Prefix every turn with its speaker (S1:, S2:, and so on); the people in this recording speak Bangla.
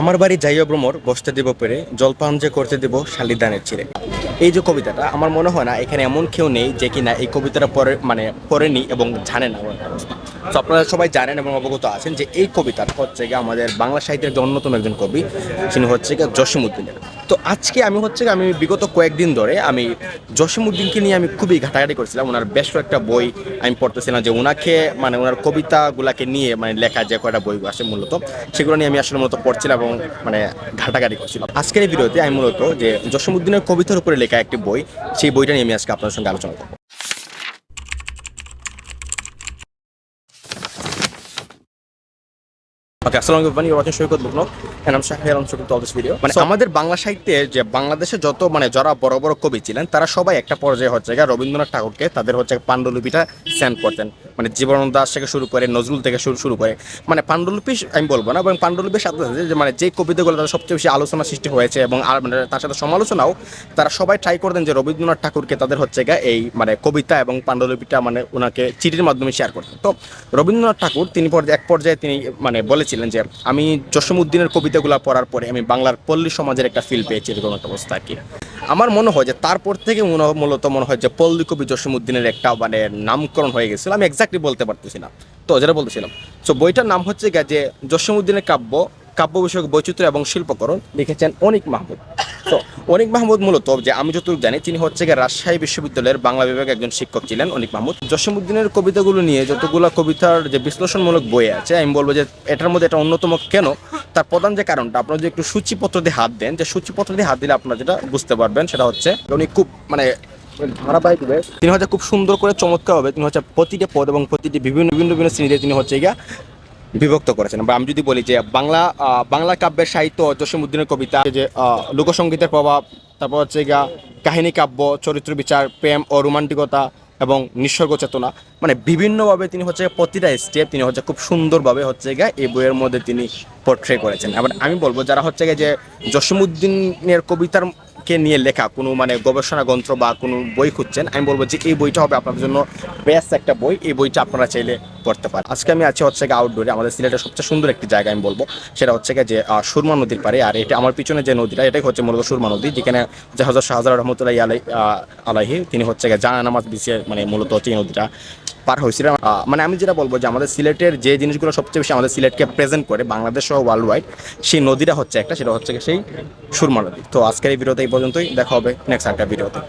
S1: আমার বাড়ি যাইয়া ভ্রমর বসতে দিব পেরে, জলপান যে করতে দিব শালিদানের ছিঁড়ে এই যে কবিতাটা, আমার মনে হয় না এখানে এমন কেউ নেই যে কিনা এই কবিতাটা পরে মানে পড়েনি এবং জানে না। তো আপনারা সবাই জানেন এবং অবগত আছেন যে এই কবিতাটা হচ্ছে গিয়ে আমাদের বাংলা সাহিত্যের অন্যতম একজন কবি তিনি হচ্ছে গিয়ে জসিমুদ্দিনের তো আজকে আমি হচ্ছে আমি বিগত কয়েকদিন ধরে আমি জসিমুদ্দিনকে নিয়ে আমি খুবই ঘাটাঘাটি করেছিলাম। ওনার বেশ কয়েকটা বই আমি পড়তেছিলাম যে ওনাকে মানে ওনার কবিতাগুলাকে নিয়ে মানে লেখা যে কয়টা বই আসে মূলত, সেগুলো নিয়ে আমি আসলে মূলত পড়ছিলাম এবং মানে ঘাটাঘাটি করছিলাম। আজকের এই ভিডিওতে আমি মূলত যে জসিমুদ্দিনের কবিতার উপরে লেখা একটি বই, সেই বইটা নিয়ে আমি আজকে আপনার সঙ্গে আলোচনা করব। ওকে আসসালামু আলাইকুম ইউ ওয়াচিং সৈকত বুকনক আম শাহরিয়ার ভিডিও মানে আমাদের বাংলা সাহিত্যে যে বাংলাদেশে যত মানে যারা বড় বড় কবি ছিলেন তারা সবাই একটা পর্যায়ে হচ্ছে গিয়ে রবীন্দ্রনাথ ঠাকুরকে তাদের হচ্ছে পাণ্ডুলিপিটা সেন্ড করতেন। মানে জীবনানন্দ দাস থেকে শুরু করে নজরুল থেকে শুরু শুরু করে। মানে পাণ্ডুলিপি আমি বলব না এবং পাণ্ডুলিপির সাথে সাথে যে মানে যে কবিতাগুলো তাদের সবচেয়ে বেশি আলোচনা সৃষ্টি হয়েছে এবং আর মানে তার সাথে সমালোচনাও তারা সবাই ট্রাই করতেন যে রবীন্দ্রনাথ ঠাকুরকে তাদের হচ্ছে গিয়ে এই মানে কবিতা এবং পাণ্ডুলিপিটা মানে ওনাকে চিঠির মাধ্যমে শেয়ার করতেন। তো রবীন্দ্রনাথ ঠাকুর তিনি পর্যায়ে এক পর্যায়ে তিনি মানে বলেছিলেন যে, আমি জসীমউদ্দিনের কবিতাগুলো পড়ার পরে আমি বাংলার পল্লী সমাজের একটা ফিল পেয়েছি, এরকম একটা অবস্থা আর কি? আমার মনে হয় যে, তারপর থেকে মূলত মনে হয় যে, পল্লী কবি জসীমউদ্দিনের একটা মানে নামকরণ হয়ে গেছিল। আমি এক্স্যাক্টলি বলতে পারতেছি না। তো যেটা বলতেছিলাম তো বইটার নাম হচ্ছে যে, জসীমউদ্দিনের কাব্য কাব্য বিষয়ক বৈচিত্র্য এবং শিল্পকরণ লিখেছেন অনিক মাহমুদ। তো অনিক মাহমুদ মূলত, যে আমি যতটুকু জানি, তিনি হচ্ছে গিয়ে রাজশাহী বিশ্ববিদ্যালয়ের বাংলা বিভাগে একজন শিক্ষক ছিলেন অনিক মাহমুদ। জসীমউদ্দিনের কবিতাগুলো নিয়ে যতগুলো কবিতার যে বিশ্লেষণমূলক বই আছে, আমি বলব যে এটার মধ্যে এটা অন্যতম কেন? তার প্রধান যে কারণটা, আপনারা যদি একটু সূচিপত্র দিয়ে হাত দেন, যে সূচিপত্র দিয়ে হাত দিলে আপনারা যেটা বুঝতে পারবেন, সেটা হচ্ছে উনি খুব মানে ধারাবাহিকভাবে তিনি হচ্ছে খুব সুন্দর করে চমৎকার হবে তিনি হচ্ছে প্রতিটি পদ এবং প্রতিটি বিভিন্ন বিভিন্ন বিভিন্ন শ্রেণীতে তিনি হচ্ছে গিয়া বিভক্ত করেছেন। বা আমি যদি বলি যে বাংলা বাংলা কাব্যের সাহিত্য জসীমউদ্দিনের কবিতা যে লোকসঙ্গীতের প্রভাব, তারপর হচ্ছে গিয়া কাহিনী কাব্য, চরিত্র বিচার, প্রেম ও রোমান্টিকতা এবং নিসর্গ চেতনা মানে বিভিন্নভাবে তিনি হচ্ছে প্রতিটা স্টেপ তিনি হচ্ছে খুব সুন্দরভাবে হচ্ছে গিয়ে এই বইয়ের মধ্যে তিনি পোর্ট্রে করেছেন। এবার আমি বলব, যারা হচ্ছে গিয়ে যে জসীমউদ্দিনের কবিতার কে নিয়ে লেখা, কোনো মানে গবেষণা গ্রন্থ বা কোনো বই খুঁজছেন, আমি বলব যে এই বইটা হবে আপনাদের জন্য বেস্ট একটা বই। এই বইটা আপনারা চাইলে পড়তে পারে। আজকে আমি আছি হচ্ছে গিয়ে আউটডোরে আমাদের সিলেটের সবচেয়ে সুন্দর একটি জায়গা আমি বলব। সেটা হচ্ছে গিয়ে যে সুরমা নদীর পারে আর এটা আমার পিছনে যে নদীটা, এটাই হচ্ছে মূলত সুরমা নদী, যেখানে যে হজরত শাহজাল রহমতুল্লাহ আলাই আলাহি তিনি হচ্ছে গিয়ে জানা নামাজ বিছিয়ে মানে মূলত হচ্ছে এই নদীটা পার হয়েছিল মানে আমি যেটা বলব যে, আমাদের সিলেটের যে জিনিসগুলো সবচেয়ে বেশি আমাদের সিলেটকে প্রেজেন্ট করে, বাংলাদেশ সহ ওয়ার্ল্ড ওয়াইড সেই নদীটা হচ্ছে একটা, সেটা হচ্ছে সেই সুরমা নদী। তো আজকের এই ভিডিওতে এই পর্যন্তই। দেখা হবে নেক্সট একটা ভিডিওতে।